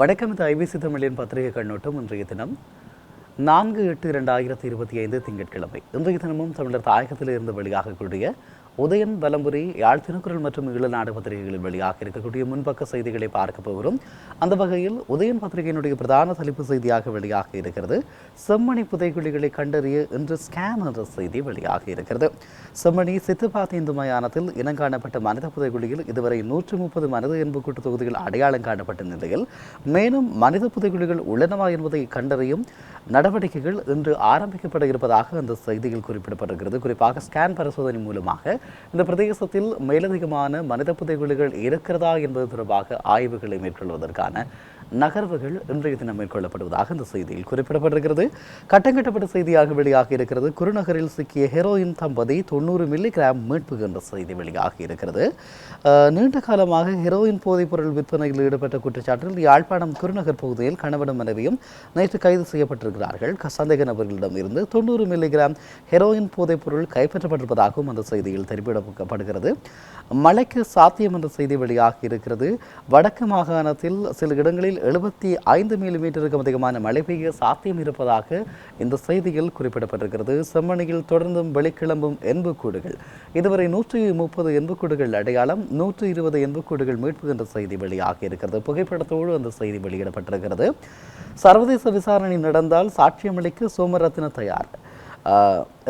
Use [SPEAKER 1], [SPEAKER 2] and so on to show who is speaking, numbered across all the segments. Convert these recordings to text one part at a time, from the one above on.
[SPEAKER 1] வணக்கம். இது ஐபிசி தமிழின் பத்திரிகை கண்ணோட்டம். இன்றைய தினம் நான்கு எட்டு இரண்டாயிரத்தி இருபத்தி ஐந்து திங்கட்கிழமை. இன்றைய தினமும் தமிழர் தாயகத்தில் இருந்து வெளியாகக்கூடிய உதயன் வலம்புரி யாழ் திருக்குறள் மற்றும் ஈழநாடு பத்திரிகைகளில் வெளியாக இருக்கக்கூடிய முன்பக்க செய்திகளை பார்க்க போகிறோம். அந்த வகையில் உதயம் பத்திரிகையினுடைய பிரதான தலைப்பு செய்தியாக வெளியாக இருக்கிறது. செம்மணி புதைகுழிகளை கண்டறிய இன்று ஸ்கேன் என்ற செய்தி வெளியாக இருக்கிறது. செம்மணி சித்துப்பாத்தி இந்து மயானத்தில் இனங்காணப்பட்ட மனித புதைகுழியில் இதுவரை நூற்று முப்பது மனித எண்புக்கூட்டு தொகுதிகள் அடையாளம் காணப்பட்ட நிலையில் மேலும் மனித புதைகுழிகள் உள்ளனவா என்பதை கண்டறியும் நடவடிக்கைகள் இன்று ஆரம்பிக்கப்பட இருப்பதாக அந்த செய்தியில் குறிப்பிடப்பட்டிருக்கிறது குறிப்பாக ஸ்கேன் பரிசோதனை மூலமாக இந்த பிரதேசத்தில் மேலதிகமான மனித புதைகுழிகள் இருக்கிறதா என்பது தொடர்பாக ஆய்வுகளை மேற்கொள்வதற்கான நகர்வுகள் இன்றைய தினம் மேற்கொள்ளப்படுவதாக இந்த செய்தியில் குறிப்பிடப்பட்டிருக்கிறது. கட்டங்கட்டப்பட்ட செய்தியாக வெளியாக இருக்கிறது. குருநகரில் சிக்கிய ஹெரோயின் தம்பதி தொண்ணூறு மில்லி கிராம் மீட்பு என்ற செய்தி வெளியாக இருக்கிறது. நீண்ட காலமாக ஹெரோயின் போதைப் பொருள் விற்பனையில் ஈடுபட்ட குற்றச்சாட்டில் யாழ்ப்பாணம் குருநகர் பகுதியில் கணவனும் மனைவியும் நேற்று கைது செய்யப்பட்டிருக்கிறார்கள். சந்தேக நபர்களிடம் இருந்து தொண்ணூறு மில்லி கிராம் ஹெரோயின் போதைப் பொருள் கைப்பற்றப்பட்டிருப்பதாகவும் அந்த செய்தியில் தெரிவிக்கப்படுகிறது மழைக்கு சாத்தியம் என்ற செய்தி வெளியாக இருக்கிறது. வடக்கு மாகாணத்தில் சில இடங்களில் எழுபத்தி ஐந்து மில்லிமீட்டருக்கும் அதிகமான மழை பெய்ய சாத்தியம் இருப்பதாக இந்த செய்தியில் குறிப்பிடப்பட்டிருக்கிறது. செம்மணியில் தொடர்ந்தும் வெளிக்கிளம்பும் எண்புக்கூடுகள். இதுவரை நூற்றி முப்பது எண்புக்கூடுகள் அடையாளம் நூற்றி இருபது எண்புக்கூடுகள் மீட்பு என்ற செய்தி வெளியாகி இருக்கிறது. புகைப்படத்தோடு அந்த செய்தி வெளியிடப்பட்டிருக்கிறது. சர்வதேச விசாரணை நடந்தால் சாட்சியமளிக்க சோமரத்ன தயார்.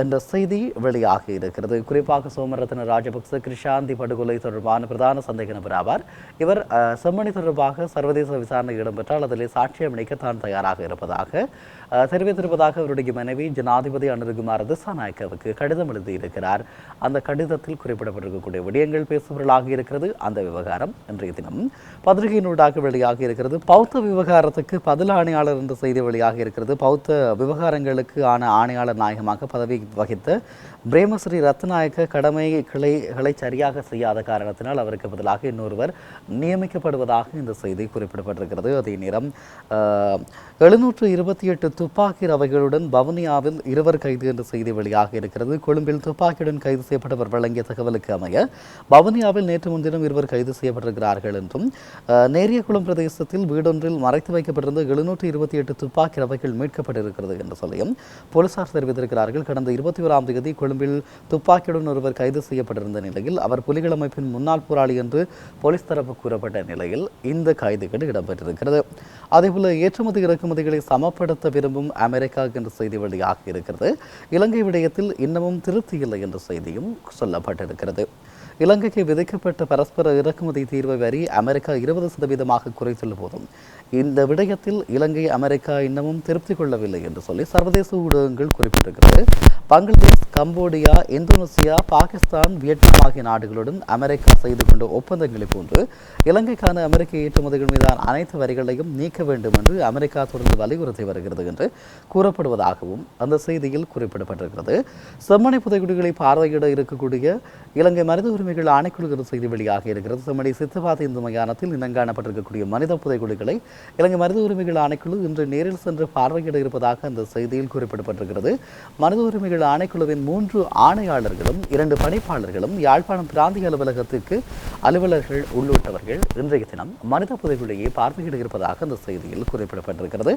[SPEAKER 1] என்ற செய்தி வெளியாக இருக்கிறது. குறிப்பாக சோமரத்ன ராஜபக்ச கிருஷாந்தி படுகொலை தொடர்பான பிரதான சந்தேக நபர் ஆவார். இவர் செம்மணி தொடர்பாக சர்வதேச விசாரணை இடம்பெற்றால் அதில் சாட்சியம் அளிக்க தான் தயாராக இருப்பதாக தெரிவித்திருப்பதாக அவருடைய மனைவி ஜனாதிபதி அனுருகுமார் திசாநாயக்கவுக்கு கடிதம் எழுதியிருக்கிறார். அந்த கடிதத்தில் குறிப்பிடப்பட்டிருக்கக்கூடிய விடயங்கள் பேசுபவர்களாக இருக்கிறது. அந்த விவகாரம் இன்றைய தினம் பத்திரிகையினூடாக வெளியாக இருக்கிறது. பௌத்த விவகாரத்துக்கு பதில் ஆணையாளர் என்ற செய்தி வெளியாக இருக்கிறது. பௌத்த விவகாரங்களுக்கு ஆன ஆணையாளர் நாயகமாக பதவி vakitte பிரேமஸ்ரீ ரத்நாயக்க கடமைகளை சரியாக செய்யாத காரணத்தினால் அவருக்கு பதிலாக இன்னொருவர் நியமிக்கப்படுவதாக இந்த செய்தி குறிப்பிடப்பட்டிருக்கிறது. அதே நேரம் எழுநூற்று இருபத்தி எட்டு துப்பாக்கி ரவைகளுடன் வவுனியாவில் இருவர் கைது என்ற செய்தி வெளியாக இருக்கிறது. கொழும்பில் துப்பாக்கியுடன் கைது செய்யப்பட்டவர் வழங்கிய தகவலுக்கு அமைய வவுனியாவில் நேற்று முன்தினம் இருவர் கைது செய்யப்பட்டிருக்கிறார்கள் என்றும் நேரியகுளம் பிரதேசத்தில் வீடொன்றில் மறைத்து வைக்கப்பட்டிருந்த எழுநூற்று இருபத்தி எட்டு துப்பாக்கி ரவைகள் மீட்கப்பட்டிருக்கிறது என்று சொல்லியும் போலீசார் தெரிவித்திருக்கிறார்கள். கடந்த இருபத்தி ஓராம் தேதி கொழும்பில் துப்பாக்கியுடன் ஒருவர் கைது செய்யப்பட்டிருந்த நிலையில் அவர் புலிகள் அமைப்பின் முன்னாள் போராளி என்று போலீஸ் தரப்பு கூறப்பட்ட நிலையில் இந்த கைதுகள் இடம்பெற்றிருக்கிறது. அதேபோல ஏற்றுமதி இறக்குமதிகளை சமப்படுத்த விரும்பும் அமெரிக்கா என்ற செய்தி வெளியாக இருக்கிறது. இலங்கை விடயத்தில் இன்னமும் திருப்தி இல்லை என்ற செய்தியும் சொல்லப்பட்டிருக்கிறது. இலங்கைக்கு விதிக்கப்பட்ட பரஸ்பர இறக்குமதி தீர்வை வரி அமெரிக்கா இருபது சதவீதமாக குறைத்துள்ள போதும். இந்த விடயத்தில் இலங்கை அமெரிக்கா இன்னமும் திருப்தி கொள்ளவில்லை என்று சொல்லி சர்வதேச ஊடகங்கள் குறிப்பிட்டிருக்கிறது. Bangladesh Cambodia Indonesia Pakistan Vietnam ஆகிய நாடுகளுடன் அமெரிக்கா செய்து கொண்ட ஒப்பந்தங்களை போன்று இலங்கைக்கான அமெரிக்க ஏற்றுமதிகள் மீதான அனைத்து வரிகளையும் நீக்க வேண்டும் என்று அமெரிக்கா தொடர்ந்து வலியுறுத்தி வருகிறது என்று கூறப்படுவதாகவும் அந்த செய்தியில் குறிப்பிடப்பட்டிருக்கிறது. செம்மணி புதைகுடிகளை பார்வையிட இருக்கக்கூடிய இலங்கை மனித உரிமைகள் ஆணைக்குழு செய்தி வெளியாக இருக்கிறது. செம்மணி சித்துபாத இந்து மயானத்தில் இனங்காணப்பட்டிருக்கக்கூடிய மனித புதைக்குழுக்களை இலங்கை மனித உரிமைகள் ஆணைக்குழு இன்று நேரில் சென்று பார்வையிட இருப்பதாக அந்த செய்தியில் குறிப்பிடப்பட்டிருக்கிறது. மனித உரிமைகள் ஆணைக்குழுவின் மூன்று ஆணையாளர்களும் இரண்டு பணிப்பாளர்களும் யாழ்ப்பாணம் பிராந்திய அலுவலகத்திற்கு அலுவலர்கள் உள்ளிட்டவர்கள் இன்றைய தினம் மனித புதைக்குழியை பார்வையிட இருப்பதாக அந்த செய்தியில் குறிப்பிடப்பட்டிருக்கிறது.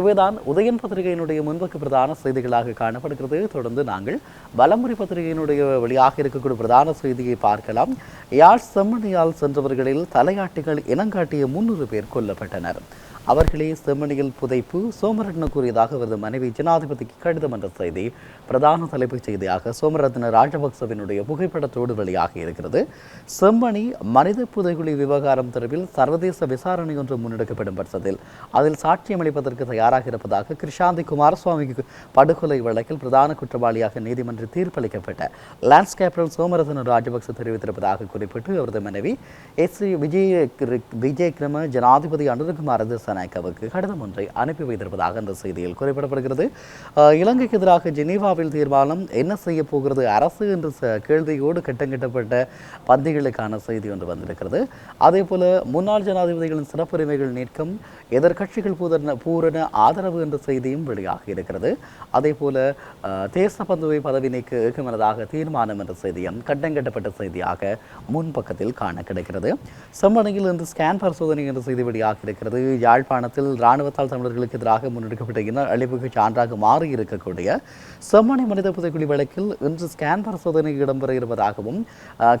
[SPEAKER 1] இவைதான் உதயன் பத்திரிகையினுடைய முன்பக்க பிரதான செய்திகளாக காணப்படுகிறது. தொடர்ந்து நாங்கள் வலமுறை பத்திரிகையினுடைய வழியாக இருக்கக்கூடிய பிரதான செய்தியை பார்க்க பார்க்கலாம். யாழ் செம்மணியால் சென்றவர்களில் தலையாட்டிகள் இனங்காட்டிய முன்னூறு பேர் கொல்லப்பட்டனர். அவர்களே செம்மணியில் புதைப்பு. சோமரத்ன கூறியதாக அவரது மனைவி ஜனாதிபதிக்கு கடிதம் என்ற செய்தி பிரதான தலைப்புச் செய்தியாக சோமரத்ன ராஜபக்சவினுடைய புகைப்படத்தோடு வெளியாக இருக்கிறது. செம்மணி மனித புதைகுழி விவகாரம் தொடர்பில் சர்வதேச விசாரணை ஒன்று முன்னெடுக்கப்படும் பட்சத்தில் அதில் சாட்சியம் அளிப்பதற்கு தயாராக இருப்பதாக கிருஷாந்தி குமாரசுவாமிக்கு படுகொலை வழக்கில் பிரதான குற்றவாளியாக நீதிமன்ற தீர்ப்பளிக்கப்பட்ட லான்ஸ் கேப்டன் சோமரத்ன ராஜபக்ச தெரிவித்திருப்பதாக குறிப்பிட்டு அவரது மனைவி எஸ். விஜய விஜயகிரம ஜனாதிபதி அனுரகுமார் திசாநாயக்கவுக்கு கடிதம் ஒன்றை அனுப்பி வைத்திருப்பதாக அந்த செய்தியில் குறிப்பிடப்படுகிறது. இலங்கைக்கு எதிராக ஜெனீவாவில் தீர்மானம் என்ன செய்ய போகிறது? அரசு என்ற கேள்வியோடு கட்டங்கட்டப்பட்ட பந்திகளுக்கான செய்தி ஒன்று வந்திருக்கிறது. அதே போல முன்னாள் ஜனாதிபதிகளின் சிறப்புரிமைகள் நீக்கம் எதிர்கட்சிகள் பூரண பூரண ஆதரவு என்ற செய்தியும் வெளியாகி இருக்கிறது. அதே போல அஹ், தேசபந்துவை பதவி நீக்க ஏகமனதாக தீர்மானம் என்ற செய்தியும் கட்டங்கட்டப்பட்ட செய்தியாக முன்பக்கத்தில் காண கிடைக்கிறது. செம்மணியில் இன்று ஸ்கேன் பரிசோதனை என்ற செய்தி வெளியாக இருக்கிறது. யாழ் யாழ்ப்பாணத்தில் இராணுவத்தால் தமிழர்களுக்கு எதிராக முன்னெடுக்கப்பட்ட இன அழிவுக்கு சான்றாக மாறி இருக்கக்கூடிய செம்மணி மனித புதைக்குழி வழக்கில் இன்று ஸ்கேன் பரிசோதனை இடம்பெற இருப்பதாகவும்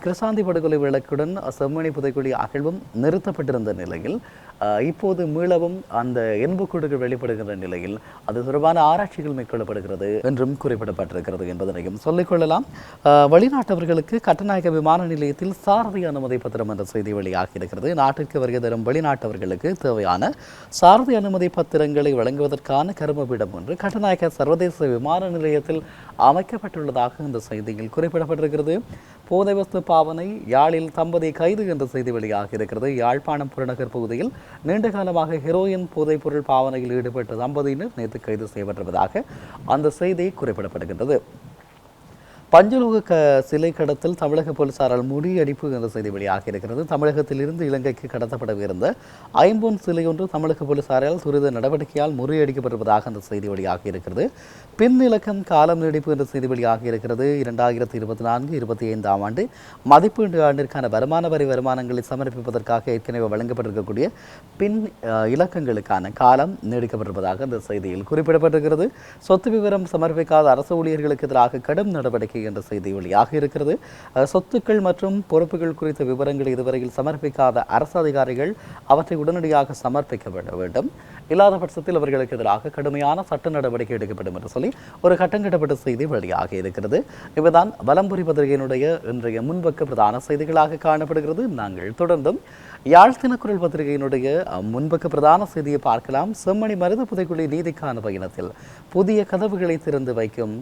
[SPEAKER 1] கிருசாந்தி படுகொலை வழக்குடன் செம்மணி புதைக்குழி அகழ்வும் நிறுத்தப்பட்டிருந்த நிலையில் இப்போது மீளவும் அந்த எண்புக்கூடுகள் வெளிப்படுகின்ற நிலையில் அது தொடர்பான ஆராய்ச்சிகள் மேற்கொள்ளப்படுகிறது என்றும் குறிப்பிடப்பட்டிருக்கிறது என்பதனையும் சொல்லிக்கொள்ளலாம் வெளிநாட்டவர்களுக்கு கட்டநாயக விமான நிலையத்தில் சாரதி அனுமதி பத்திரம் என்ற செய்தி வெளியாகி இருக்கிறது. நாட்டிற்கு வருகை தரும் வெளிநாட்டவர்களுக்கு தேவையான சாரதி அனுமதி பத்திரங்களை வழங்குவதற்கான கருமபீடம் ஒன்று கட்டநாயக்க சர்வதேச விமான நிலையத்தில் அமைக்கப்பட்டுள்ளதாக இந்த செய்தியில் குறிப்பிடப்பட்டிருக்கிறது. போதைவஸ்து பாவனை யாழில் தம்பதி கைது என்ற செய்தி வெளியாக இருக்கிறது. யாழ்ப்பாணம் புறநகர் பகுதியில் நீண்ட காலமாக ஹெரோயின் போதைப்பொருள் பாவனையில் ஈடுபட்ட தம்பதியினர் நேற்று கைது செய்யப்பட்டிருப்பதாக அந்த செய்தி குறிப்பிடப்படுகின்றது. பஞ்சலோக க சிலை கடத்தல் தமிழக போலீசாரால் முறியடிப்பு என்ற செய்தி வெளியாகி இருக்கிறது. இலங்கைக்கு கடத்தப்படவிருந்த ஐம்பொன் சிலை ஒன்று தமிழக போலீசாரால் துரித நடவடிக்கையால் முறியடிக்கப்பட்டிருப்பதாக அந்த செய்தி வெளியாகி இருக்கிறது. பின் இலக்கம் காலம் நீடிப்பு என்ற செய்தி வெளியாகி இருக்கிறது. இரண்டாயிரத்தி இருபத்தி நான்கு இருபத்தி ஐந்தாம் ஆண்டு மதிப்பீட்டு ஆண்டிற்கான வருமான வரி வருமானங்களை சமர்ப்பிப்பதற்காக ஏற்கனவே வழங்கப்பட்டிருக்கக்கூடிய பின் இலக்கங்களுக்கான காலம் நீடிக்கப்பட்டிருப்பதாக அந்த செய்தியில் குறிப்பிடப்பட்டிருக்கிறது. சொத்து விவரம் சமர்ப்பிக்காத அரசு ஊழியர்களுக்கு எதிராக கடும் நடவடிக்கை என்ற செய்தி வெளியாக இருக்கிறது. சொத்துக்கள் மற்றும் பொறுப்புகள் குறித்த விவரங்களை இதுவரையில் சமர்ப்பிக்காத அரசு அதிகாரிகள் அவற்றை உடனடியாக சமர்ப்பிக்கப்பட வேண்டும். இல்லாத பட்சத்தில் அவர்களுக்கு எதிராக கடுமையான சட்ட நடவடிக்கை எடுக்கப்படும் என்று சொல்லி ஒரு கட்டங்கட்டப்பட்ட செய்தி வெளியாக இருக்கிறது. இவைதான் வலம்புரி பத்திரிகையினுடைய இன்றைய முன்பக்க பிரதான செய்திகளாக காணப்படுகிறது. நாங்கள் தொடர்ந்தும் யாழ்த்தின குரல் பத்திரிகையினுடைய முன்பக்க பிரதான செய்தியை பார்க்கலாம். செம்மணி மருது புதைக்குழி நீதிக்கான பயணத்தில் புதிய கதவுகளை திறந்து வைக்கும்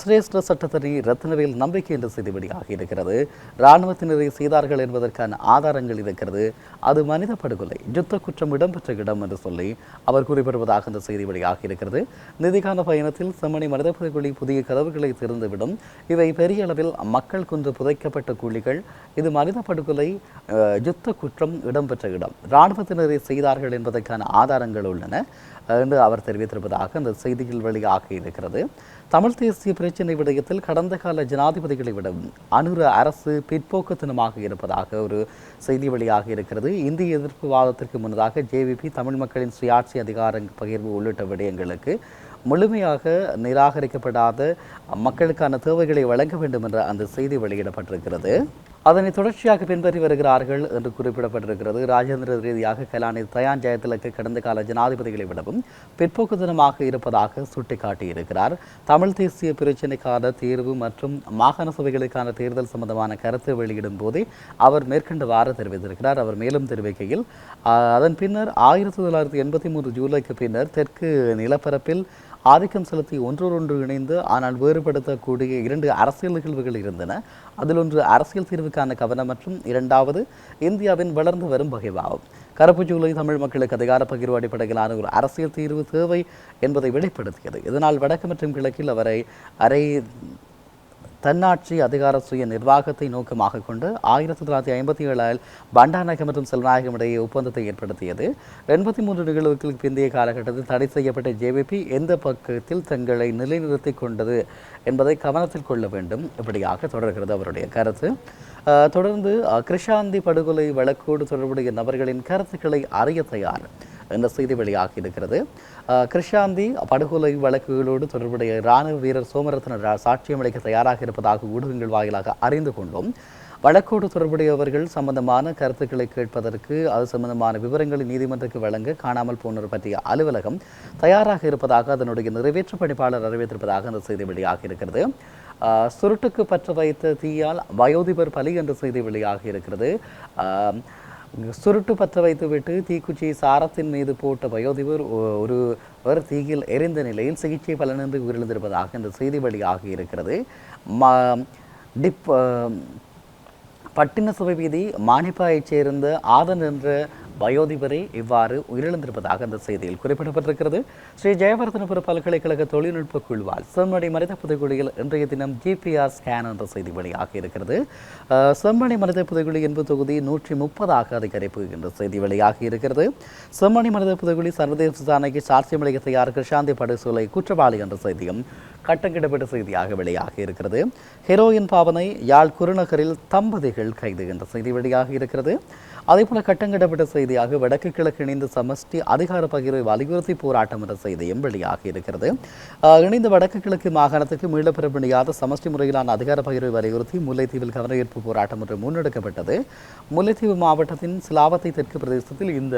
[SPEAKER 1] சிரேஷ்ட சட்டத்தனி ரத்னவேல் நம்பிக்கை என்ற செய்தி வெளியாக இருக்கிறது. இராணுவத்தினரை செய்தார்கள் என்பதற்கான ஆதாரங்கள் இருக்கிறது. அது மனித படுகொலை யுத்த குற்றம் இடம்பெற்ற இடம் என்று சொல்லி அவர் குறிப்பிடுவதாக இந்த செய்தி வெளியாக இருக்கிறது. நிதிக்கான பயணத்தில் செம்மணி மருத புதைக்குழி புதிய கதவுகளை திறந்துவிடும். இவை பெரிய அளவில் மக்கள் கொன்று புதைக்கப்பட்ட குழிகள். இது மனித படுகொலை யுத்த குற்றம் இடம்பெற்ற இடம். இராணுவத்தினரை செய்தார்கள் என்பதற்கான ஆதாரங்கள் உள்ளன. என்று அவர் தெரிவித்திருப்பதாக அந்த செய்திகள் வெளியாக இருக்கிறது. தமிழ் தேசிய பிரச்சினை விடயத்தில் கடந்த கால ஜனாதிபதிகளை விட அனுர அரசு பிற்போக்குத்தனமாக இருப்பதாக ஒரு செய்தி வெளியாக இருக்கிறது. இந்திய எதிர்ப்பு வாதத்திற்கு முன்னதாக ஜேவிபி தமிழ் மக்களின் சுயாட்சி அதிகார பகிர்வு உள்ளிட்ட விடயங்களுக்கு முழுமையாக நிராகரிக்கப்படாத மக்களுக்கான தேவைகளை வழங்க வேண்டும் என்ற அந்த செய்தி வெளியிடப்பட்டிருக்கிறது. அதனை தொடர்ச்சியாக பின்பற்றி வருகிறார்கள் என்று குறிப்பிடப்பட்டிருக்கிறது. ராஜேந்திர ரீதியாக கலாநிதி தயான் ஜெயதிலக்கு கடந்த கால ஜனாதிபதிகளை விடவும் பிற்போக்குத்தனமாக இருப்பதாக சுட்டிக்காட்டியிருக்கிறார். தமிழ் தேசிய பிரச்சினைக்கான தீர்வு மற்றும் மாகாண சபைகளுக்கான தேர்தல் சம்பந்தமான கருத்து வெளியிடும் போதே அவர் மேற்கண்டவாறு தெரிவித்திருக்கிறார். அவர் மேலும் தெரிவிக்கையில் அதன் பின்னர் ஆயிரத்தி தொள்ளாயிரத்தி எண்பத்தி மூன்று ஜூலைக்கு பின்னர் தெற்கு நிலப்பரப்பில் ஆதிக்கம் செலுத்தி ஒன்றோடொன்று இணைந்து ஆனால் வேறுபடுத்தக்கூடிய இரண்டு அரசியல் நிகழ்வுகள் இருந்தன. அதில் ஒன்று அரசியல் தீர்வுக்கான கவனம் மற்றும் இரண்டாவது இந்தியாவின் வளர்ந்து வரும் பகைவாகும் கருப்பு ஜூலை தமிழ் மக்களுக்கு அதிகார பகிர்வு அடிப்படையிலான ஒரு அரசியல் தீர்வு தேவை என்பதை வெளிப்படுத்தியது. இதனால் வடக்கு மற்றும் கிழக்கில் அவரை அரை தன்னாட்சி அதிகார சுய நிர்வாகத்தை நோக்கமாக கொண்டு ஆயிரத்தி தொள்ளாயிரத்தி ஐம்பத்தி ஏழில் பண்டாநாயகம் மற்றும் செல்நாயகம் இடையே ஒப்பந்தத்தை ஏற்படுத்தியது. எண்பத்தி மூன்று நிகழ்வுகளுக்கு பிந்தைய காலகட்டத்தில் தடை செய்யப்பட்ட ஜேவிபி எந்த பக்கத்தில் தங்களை நிலைநிறுத்திக் கொண்டது என்பதை கவனத்தில் கொள்ள வேண்டும். இப்படியாக தொடர்கிறது அவருடைய கருத்து. தொடர்ந்து கிருஷாந்தி படுகொலை வழக்கோடு தொடர்புடைய நபர்களின் கருத்துக்களை அறிய தயார். என்ற செய்தி வெளியாகி இருக்கிறது. கிருஷாந்தி படுகொலை வழக்குகளோடு தொடர்புடைய இராணுவ வீரர் சோமரத்ன சாட்சியம் அளிக்க தயாராக இருப்பதாக ஊடகங்கள் வாயிலாக அறிந்து கொண்டோம். வழக்கோடு தொடர்புடையவர்கள் சம்பந்தமான கருத்துக்களை கேட்பதற்கு அது சம்பந்தமான விவரங்களை நீதிமன்றத்துக்கு வழங்க காணாமல் போனோர் பற்றிய அலுவலகம் தயாராக இருப்பதாக அதனுடைய நிறைவேற்று பணிப்பாளர் அறிவித்திருப்பதாக அந்த செய்தி வெளியாகி இருக்கிறது. சுருட்டுக்கு பற்ற வைத்த தீயால் வயோதிபர் பலி என்ற செய்தி வெளியாகி இருக்கிறது. சுருட்டு பற்ற வைத்துவிட்டு தீக்குச்சி சாரத்தின் மீது போட்ட வயோதிபர் ஒரு ஒரு தீயில் எரிந்த நிலையில் சிகிச்சை பலனின்றி உயிரிழந்திருப்பதாக இந்த செய்தி வெளியாகி இருக்கிறது. ம டிப் பட்டின சுவை வீதி மானிப்பாயைச் சேர்ந்த ஆதன் என்ற வயோதிபரே இவ்வாறு உயிரிழந்திருப்பதாக அந்த செய்தியில் குறிப்பிடப்பட்டிருக்கிறது. ஸ்ரீ ஜெயவர்தனபுர பல்கலைக்கழக தொழில்நுட்ப குழுவால் செம்மணி மனித புதைக்குழியில் இன்றைய தினம் ஜிபிஆர் ஸ்கேன் என்ற செய்தி வெளியாக இருக்கிறது. அஹ், செம்மணி மனித புதைக்குழி என்பது தொகுதி நூற்றி முப்பதாக அதிகரிப்பு என்ற செய்தி வெளியாகி இருக்கிறது. செம்மணி மனித புதைக்குழி சர்வதேச விசாரணைக்கு சாட்சியம் அளிக்க தயார் கிருஷாந்தி படுசூலை குற்றவாளி என்ற செய்தியும் கட்டங்கிடப்பட்ட செய்தியாக வெளியாகி இருக்கிறது. ஹெரோயின் பாவனை யாழ் குருநகரில் தம்பதிகள் கைது என்ற செய்தி வெளியாகி இருக்கிறது. அதேபோல கட்டங்கிடப்பட்ட செய்தி செய்தியாக வடக்கு கிழக்கு இணைந்த சமஷ்டி அதிகார பகிர்வை வலியுறுத்தி போராட்டம் என்ற செய்தியும் வெளியாகி இருக்கிறது. இணைந்த வடக்கு கிழக்கு மாகாணத்துக்கு மீளப்பெற முடியாத சமஷ்டி முறையிலான அதிகார பகிர்வை வலியுறுத்தி முல்லைத்தீவில் கவனஈர்ப்பு போராட்டம் ஒன்று முன்னெடுக்கப்பட்டது. முல்லைத்தீவு மாவட்டத்தின் சிலாவத்தை தெற்கு பிரதேசத்தில் இந்த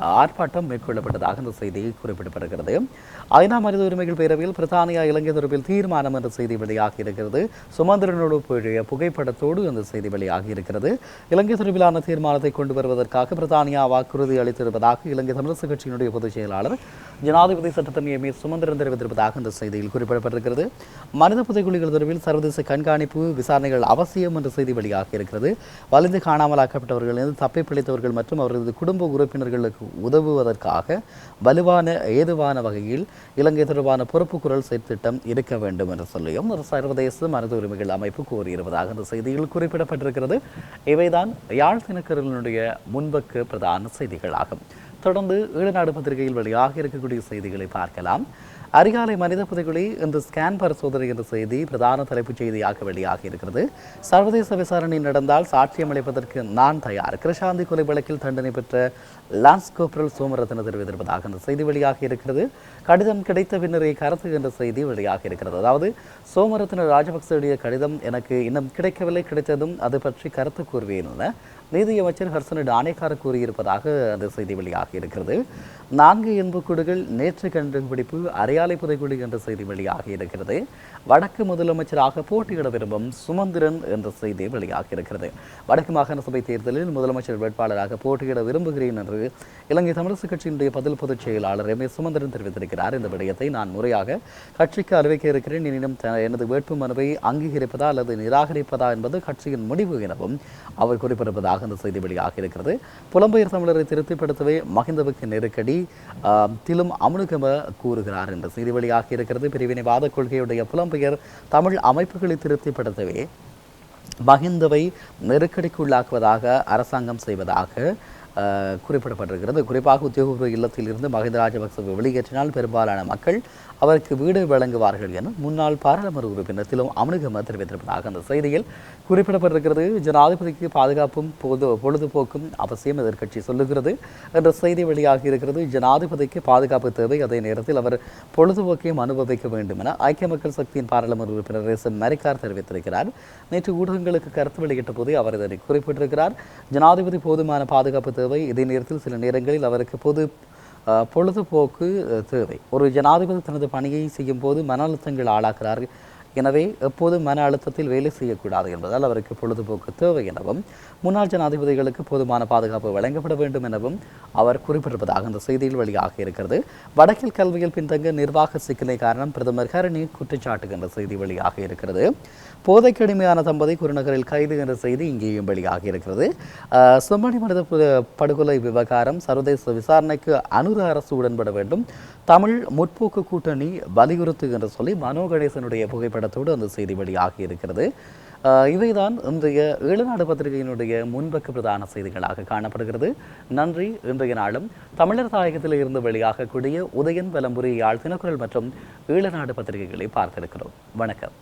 [SPEAKER 1] ஆர்ப்பாட்டம் மேற்கொள்ளப்பட்டதாக இந்த செய்தி குறிப்பிடப்படுகிறது. ஐநா மனித உரிமைகள் பேரவையில் பிரித்தானியா இலங்கை தொடர்பில் தீர்மானம் என்ற செய்தி வெளியாகி இருக்கிறது. சுமந்திரனோடு போய புகைப்படத்தோடு அந்த செய்தி வெளியாகி இருக்கிறது. இலங்கை தொடர்பிலான தீர்மானத்தை கொண்டு வருவதற்காக பிரித்தானியா வாக்குறுதி அளித்திருப்பதாக இலங்கை தமிழரசு கட்சியினுடைய பொதுச் செயலாளர் ஜனாதிபதி சட்டத்தின் எம் சுமந்திரன் தெரிவித்திருப்பதாக இந்த செய்தியில் குறிப்பிடப்பட்டிருக்கிறது. மனித புதைக்குழிகள் தொடர்பில் சர்வதேச கண்காணிப்பு விசாரணைகள் அவசியம் என்ற செய்தி வெளியாகி இருக்கிறது. வலிந்து காணாமலாக்கப்பட்டவர்கள் இருந்து தப்பி பிழைத்தவர்கள் மற்றும் அவர்களது குடும்ப உறுப்பினர்களுக்கு உதவுவதற்காக வலுவான ஏதுவான வகையில் இலங்கை தொடர்பான பொறுப்பு குரல் செயற்திட்டம் இருக்க வேண்டும் என்று சொல்லியும் ஒரு சர்வதேச மனித உரிமைகள் அமைப்பு கூறியிருப்பதாக அந்த செய்தியில் குறிப்பிடப்பட்டிருக்கிறது. இவைதான் யாழ் தினக்கரலினுடைய முன்பக்கு பிரதான செய்திகளாகும். தொடர்ந்து ஈழநாடு பத்திரிகையில் வெளியாக இருக்கக்கூடிய செய்திகளை பார்க்கலாம். அதிகாலை மனித புதைகுழி இந்த ஸ்கேன் பரிசோதனை என்ற செய்தி பிரதான தலைப்புச் செய்தியாக வெளியாகி இருக்கிறது சர்வதேச விசாரணை நடந்தால் சாட்சியம் அளிப்பதற்கு நான் தயார். கிருஷாந்தி கொலை வழக்கில் தண்டனை பெற்ற லான்ஸ் கோப்ரல் சோமரத்ன தெரிவித்திருப்பதாக அந்த செய்தி வெளியாகி இருக்கிறது கடிதம் கிடைத்த பின்னரே கருத்து என்ற செய்தி வெளியாகி இருக்கிறது அதாவது சோமரத்ன ராஜபக்சேடைய கடிதம் எனக்கு இன்னும் கிடைக்கவில்லை கிடைத்ததும் அது பற்றி கருத்து கூறுவேன் என நீதியமைச்சர் ஹர்சனு டானேக்கார கூறியிருப்பதாக அந்த செய்தி வெளியாகி இருக்கிறது நான்கு எண்புக்கூடுகள் நேற்று கண்டுபிடிப்பு அரையாலை புதைக்குழி என்ற செய்தி வெளியாகி இருக்கிறது. வடக்கு முதலமைச்சராக போட்டியிட விரும்பும் சுமந்திரன் என்ற செய்தி வெளியாகி இருக்கிறது வடக்கு மாகாண சபை தேர்தலில் முதலமைச்சர் வேட்பாளராக போட்டியிட விரும்புகிறேன் என்று இலங்கை தமிழரசு கட்சியினுடைய பதில் பொதுச் செயலாளர் எம் ஏ சுமந்திரன் தெரிவித்திருக்கிறார். இந்த விடயத்தை நான் முறையாக கட்சிக்கு அறிவிக்க இருக்கிறேன். எனினும் த- எனது வேட்பு மனுவை அங்கீகரிப்பதா அல்லது நிராகரிப்பதா என்பது கட்சியின் முடிவு எனவும் அவர் குறிப்பிட்டிருப்பதாக அந்த செய்தி வெளியாகி இருக்கிறது புலம்பெயர் தமிழரை திருப்திப்படுத்தவே மகிந்தவுக்கு நெருக்கடி திலும் அமுனுகம கூறுகிறார் என்ற செய்தி வெளியாகி இருக்கிறது பிரிவினைவாத கொள்கையுடைய புலம்பெயர் தமிழ் அமைப்புகளை திருப்திப்படுத்தவே மகிந்தவை நெருக்கடிக்குள்ளாக்குவதாக அரசாங்கம் செய்வதாக குறிப்பிடப்பட்டிருக்கிறது. குறிப்பாக உத்தியோகபூர்வ இல்லத்தில் இருந்து மகிந்த ராஜபக்சவை வெளியேற்றினால் பெரும்பாலான மக்கள் அவருக்கு வீடு வழங்குவார்கள் என முன்னாள் பாராளுமன்ற உறுப்பினர் அமனுகம தெரிவித்திருப்பதாக அந்த செய்தியில் குறிப்பிடப்பட்டிருக்கிறது. ஜனாதிபதிக்கு பாதுகாப்பும் பொது பொழுதுபோக்கும் அவசியம் எதிர்கட்சி சொல்லுகிறது என்ற செய்தி வெளியாகி இருக்கிறது. ஜனாதிபதிக்கு பாதுகாப்பு தேவை. அதே நேரத்தில் அவர் பொழுதுபோக்கையும் அனுபவிக்க வேண்டும் என ஐக்கிய மக்கள் சக்தியின் பாராளுமன்ற உறுப்பினர் ரேசன் மரிக்கார் தெரிவித்திருக்கிறார். நேற்று ஊடகங்களுக்கு கருத்து வெளியிட்ட போது அவர் இதனை குறிப்பிட்டிருக்கிறார். ஜனாதிபதி போதுமான பாதுகாப்பு தேவை. இதே நேரத்தில் சில நேரங்களில் அவருக்கு பொது பொழுதுபோக்கு தேவை. ஒரு ஜனாதிபதி தனது பணியை செய்யும் போது மன அழுத்தங்கள் ஆளாகிறார் எனவே எப்போதும் மன அழுத்தத்தில் வேலை செய்யக்கூடாது என்பதால் அவருக்கு பொழுதுபோக்கு தேவை எனவும் முன்னாள் ஜனாதிபதிகளுக்கு போதுமான பாதுகாப்பு வழங்கப்பட வேண்டும் எனவும் அவர் குறிப்பிட்டிருப்பதாக அந்த செய்தியில் வெளியாக இருக்கிறது. வடக்கில் கல்வியில் பின்தங்கிய நிர்வாக சிக்கலை காரணம் பிரதமர் கரணி குற்றச்சாட்டு என்ற செய்தி வெளியாக இருக்கிறது. போதைக்கு அடிமையான தம்பதி குருநகரில் கைது என்ற செய்தி இங்கேயும் வெளியாக இருக்கிறது. அஹ், மனித பு- படுகொலை விவகாரம் சர்வதேச விசாரணைக்கு அனுர அரசு உடன்பட வேண்டும். தமிழ் முற்போக்கு கூட்டணி வலியுறுத்து என்று சொல்லி மனோ கணேசனுடைய புகைப்படத்தோடு அந்த செய்தி வெளியாகி இருக்கிறது. இவைதான் இன்றைய ஏழுநாடு பத்திரிகையினுடைய முன்பக்க பிரதான செய்திகளாக காணப்படுகிறது. நன்றி இன்றைய நாளும் தமிழர் தாயகத்தில் இருந்து வெளியாகக்கூடிய உதயன் பலம்புரி யாழ் தினக்குரல் மற்றும் ஈழநாடு பத்திரிகைகளை பார்த்திருக்கிறோம். வணக்கம்.